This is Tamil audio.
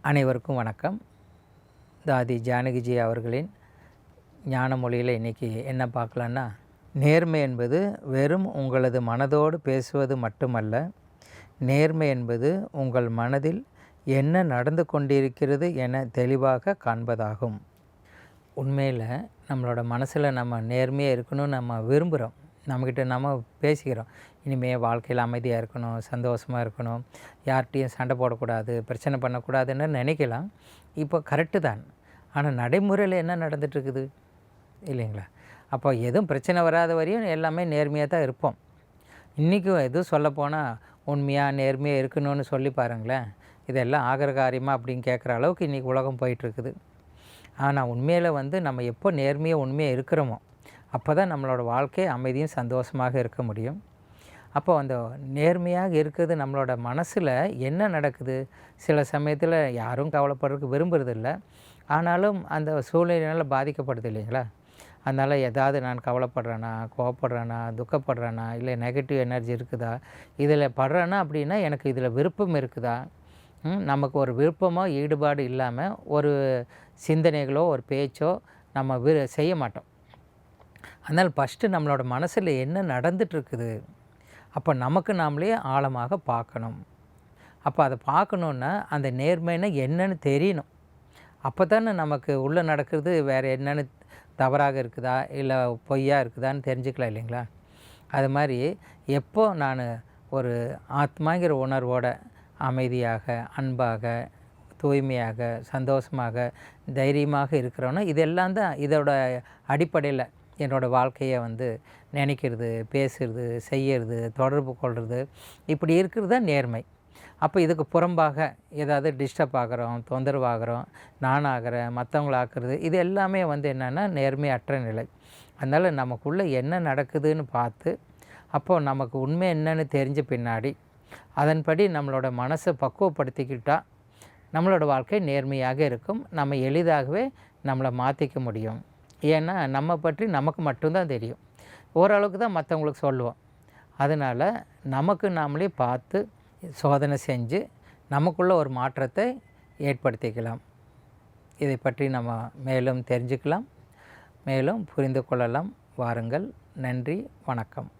அனைவருக்கும் வணக்கம். தாதி ஜானகிஜி அவர்களின் ஞான மொழியில் இன்றைக்கி என்ன பார்க்கலான்னா நேர்மை என்பது வெறும் உங்களது மனதோடு பேசுவது மட்டுமல்ல நேர்மை என்பது உங்கள் மனதில் என்ன நடந்து கொண்டிருக்கிறது என தெளிவாக காண்பதாகும். உண்மையில் நம்மளோட மனசில் நம்ம நேர்மையாக இருக்கணும்னு நம்ம விரும்புகிறோம் நம்மக்கிட்ட நம்ம பேசிக்கிறோம். இனிமேல் வாழ்க்கையில் அமைதியாக இருக்கணும் சந்தோஷமாக இருக்கணும். யார்கிட்டையும் சண்டை போடக்கூடாது பிரச்சனை பண்ணக்கூடாதுன்னு நினைக்கலாம். இப்போ கரெக்டு தான். ஆனால் நடைமுறையில் என்ன நடந்துகிட்ருக்குது இல்லைங்களா? அப்போ எதுவும் பிரச்சனை வராத வரையும் எல்லாமே நேர்மையாக தான் இருப்போம். இன்றைக்கும் எதுவும் சொல்லப்போனால் உண்மையாக நேர்மையாக இருக்கணும்னு சொல்லி பாருங்களேன். இதெல்லாம் ஆகிற காரியமாக அப்படின்னு கேட்குற அளவுக்கு இன்றைக்கி உலகம் போயிட்டுருக்குது. ஆனால் உண்மையில் வந்து நம்ம எப்போ நேர்மையாக உண்மையாக இருக்கிறோமோ அப்போ தான் நம்மளோட வாழ்க்கை அமைதியும் சந்தோஷமாக இருக்க முடியும். அப்போ அந்த நேர்மையாக இருக்கிறது நம்மளோட மனசில் என்ன நடக்குது? சில சமயத்தில் யாரும் கவலைப்படுறதுக்கு விரும்புறதில்ல. ஆனாலும் அந்த சூழ்நிலையினால் பாதிக்கப்படுது இல்லைங்களா? அதனால் ஏதாவது நான் கவலைப்படுறேனா கோவப்படுறேனா துக்கப்படுறேனா இல்லை நெகட்டிவ் எனர்ஜி இருக்குதா? இதில் படுறேன்னா அப்படின்னா எனக்கு இதில் விருப்பம் இருக்குதா? நமக்கு ஒரு விருப்பமோ ஈடுபாடு இல்லாமல் ஒரு சிந்தனைகளோ ஒரு பேச்சோ நம்ம வி செய்ய மாட்டோம். அதனால் ஃபஸ்ட்டு நம்மளோட மனசில் என்ன நடந்துகிட்ருக்குது அப்போ நமக்கு நாமளே ஆழமாக பார்க்கணும். அப்போ அதை பார்க்கணுன்னா அந்த நேர்மைன்னா என்னன்னு தெரியணும். அப்போ தானே நமக்கு உள்ளே நடக்கிறது வேறு என்னென்னு தவறாக இருக்குதா இல்லை பொய்யா இருக்குதான்னு தெரிஞ்சுக்கலாம் இல்லைங்களா? அது மாதிரி எப்போ நான் ஒரு ஆத்மாங்கிற உணர்வோட அமைதியாக அன்பாக தூய்மையாக சந்தோஷமாக தைரியமாக இருக்கிறோன்னா இதெல்லாம் தான் இதோட அடிப்படையில் என்னோடய வாழ்க்கையை வந்து நினைக்கிறது பேசுகிறது செய்கிறது தொடர்பு கொள்வது இப்படி இருக்கிறது தான் நேர்மை. அப்போ இதுக்கு புறம்பாக ஏதாவது டிஸ்டர்ப் ஆகிறோம் தொந்தரவு ஆகிறோம் நான் ஆகிறேன் மற்றவங்களாக்குறது இது எல்லாமே வந்து என்னென்னா நேர்மையற்ற நிலை. அதனால் நமக்குள்ளே என்ன நடக்குதுன்னு பார்த்து அப்போது நமக்கு உண்மை என்னன்னு தெரிஞ்ச பின்னாடி அதன்படி நம்மளோட மனசை பக்குவப்படுத்திக்கிட்டால் நம்மளோட வாழ்க்கை நேர்மையாக இருக்கும். நம்ம எளிதாகவே நம்மளை மாற்றிக்க முடியும். ஏன்னா நம்ம பற்றி நமக்கு மட்டும்தான் தெரியும். ஓரளவுக்கு தான் மற்றவங்களுக்கு சொல்லுவோம். அதனால் நமக்கு நாமளே பார்த்து சோதனை செஞ்சு நமக்குள்ள ஒரு மாற்றத்தை ஏற்படுத்திக்கலாம். இதை பற்றி நம்ம மேலும் தெரிஞ்சுக்கலாம். மேலும் புரிந்து கொள்ளலாம். வாருங்கள். நன்றி. வணக்கம்.